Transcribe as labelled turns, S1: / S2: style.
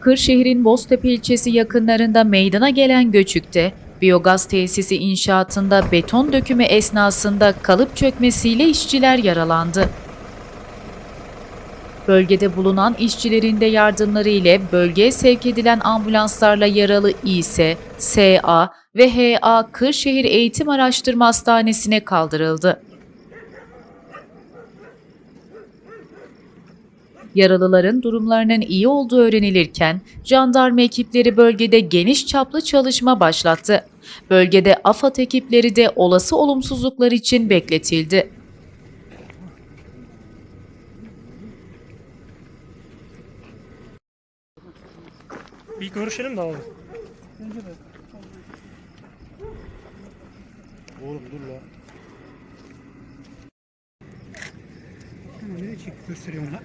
S1: Kırşehir'in Boztepe ilçesi yakınlarında meydana gelen göçükte biyogaz tesisi inşaatında beton dökümü esnasında kalıp çökmesiyle işçiler yaralandı. Bölgede bulunan işçilerin de yardımları ile bölgeye sevk edilen ambulanslarla yaralı İS, SA ve HA Kırşehir Eğitim Araştırma Hastanesi'ne kaldırıldı. Yaralıların durumlarının iyi olduğu öğrenilirken jandarma ekipleri bölgede geniş çaplı çalışma başlattı. Bölgede AFAD ekipleri de olası olumsuzluklar için bekletildi.
S2: Bir görüşelim de abi.
S3: Oğlum dur la. Çek göstereyim ona.